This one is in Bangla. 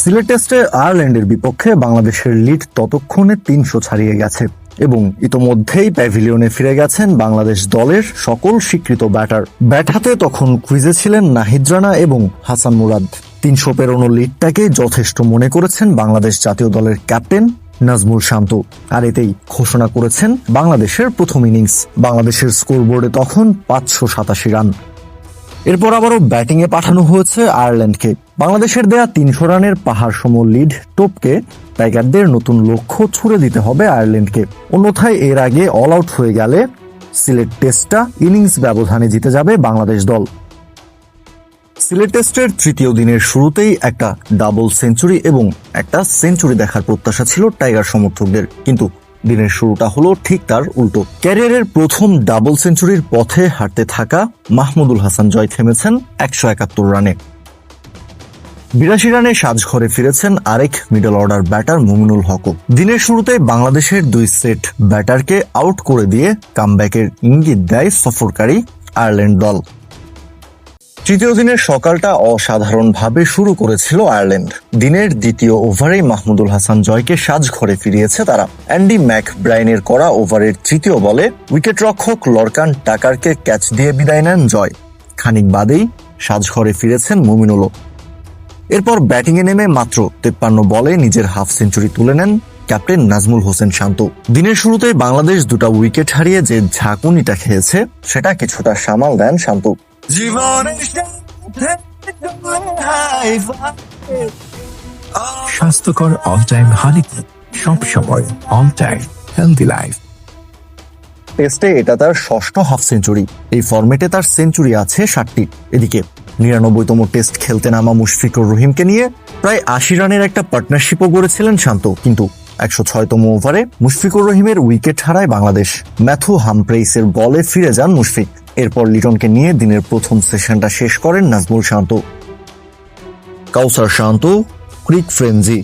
সিলেট টেস্টে আয়ারল্যান্ডের বিপক্ষে বাংলাদেশের লিড ততক্ষণে তিনশো ছাড়িয়ে গেছে এবং ইতোমধ্যেই প্যাভিলিয়নে ফিরে গেছেন বাংলাদেশ দলের সকল স্বীকৃত ব্যাটার। ব্যাট হাতে তখন ক্রিজে ছিলেন নাহিদ রানা এবং হাসান মুরাদ। তিনশো পেরোনো লিডটাকে যথেষ্ট মনে করেছেন বাংলাদেশ জাতীয় দলের ক্যাপ্টেন নাজমুল শান্ত। আর এতেই ঘোষণা করেছেন বাংলাদেশের প্রথম ইনিংস। বাংলাদেশের স্কোরবোর্ডে তখন পাঁচশো সাতাশি রান। এরপর আবারও ব্যাটিংয়ে পাঠানো হয়েছে আয়ারল্যান্ডকে। বাংলাদেশের দেয়া তিনশো রানের পাহাড় সম লিড টোপকে টাইগারদের নতুন লক্ষ্য ছুড়ে দিতে হবে আয়ারল্যান্ডকে। অন্যথায় এর আগে অল আউট হয়ে গেলে সিলেট টেস্টটা ইনিংস ব্যবধানে জিতে যাবে বাংলাদেশ দল। সিলেট টেস্টের তৃতীয় দিনের শুরুতেই একটা ডাবল সেঞ্চুরি এবং একটা সেঞ্চুরি দেখার প্রত্যাশা ছিল টাইগার সমর্থকদের। কিন্তু দিনের শুরুটা হলো ঠিক তার উল্টো। ক্যারিয়ারের প্রথম ডাবল সেঞ্চুরির পথে হাঁটতে থাকা মাহমুদুল হাসান জয় থেমেছেন একশো একাত্তর রানে। বিরাশি রানে সাজঘরে ফিরেছেন আরেক মিডল অর্ডার ব্যাটার মুমিনুল হকও দিনের শুরুতে বাংলাদেশের দুই সেট ব্যাটারকে আউট করে দিয়ে কামব্যাকের ইঙ্গিত দেয় সফরকারী আয়ারল্যান্ড দল। তৃতীয় দিনের সকালটা অসাধারণভাবে শুরু করেছিল আয়ারল্যান্ড। দিনের দ্বিতীয় ওভারেই মাহমুদুল হাসান জয়কে সাজঘরে ফিরিয়েছে তারা। অ্যান্ডি ম্যাক ব্রাইনের করা ওভারের তৃতীয় বলে উইকেটরক্ষক লরকান টাকারকে ক্যাচ দিয়ে বিদায় নেন জয়। খানিক বাদেই সাজঘরে ফিরেছেন মুমিনুলও। এরপর ব্যাটিংয়ে নেমে মাত্র তেপ্পান্ন বলে নিজের হাফ সেঞ্চুরি তুলে নেন ক্যাপ্টেন নাজমুল হোসেন শান্ত। দিনের শুরুতে বাংলাদেশ দুটো উইকেট হারিয়ে যে ঝাঁকুনিটা খেয়েছে, সেটা কিছুটা সামাল দেন শান্ত। জীবনের স্বাস্থ্যকর অল টাইম হানি সব সময় অল টাইম হেলদি লাইফ। টেস্টে এটা তার ষষ্ঠ হাফ সেঞ্চুরি এই ফরম্যাটে তার সেঞ্চুরি আছে ষাটটি। এদিকে নিরানব্বইতম টেস্ট খেলতে নামা মুশফিকুর রহিমকে নিয়ে প্রায় আশি রানের একটা পার্টনারশিপও গড়েছিলেন শান্ত কিন্তু একশো ছয়তম ওভারে মুশফিকুর রহিমের উইকেট হারায় বাংলাদেশ। ম্যাথু হামপ্রেইসের বলে ফিরে যান মুশফিক। এরপর লিটনকে নিয়ে দিনের প্রথম সেশনটা শেষ করেন নাজমুল শান্ত। কাউসার শান্ত, ক্রিক ফ্রেঞ্জি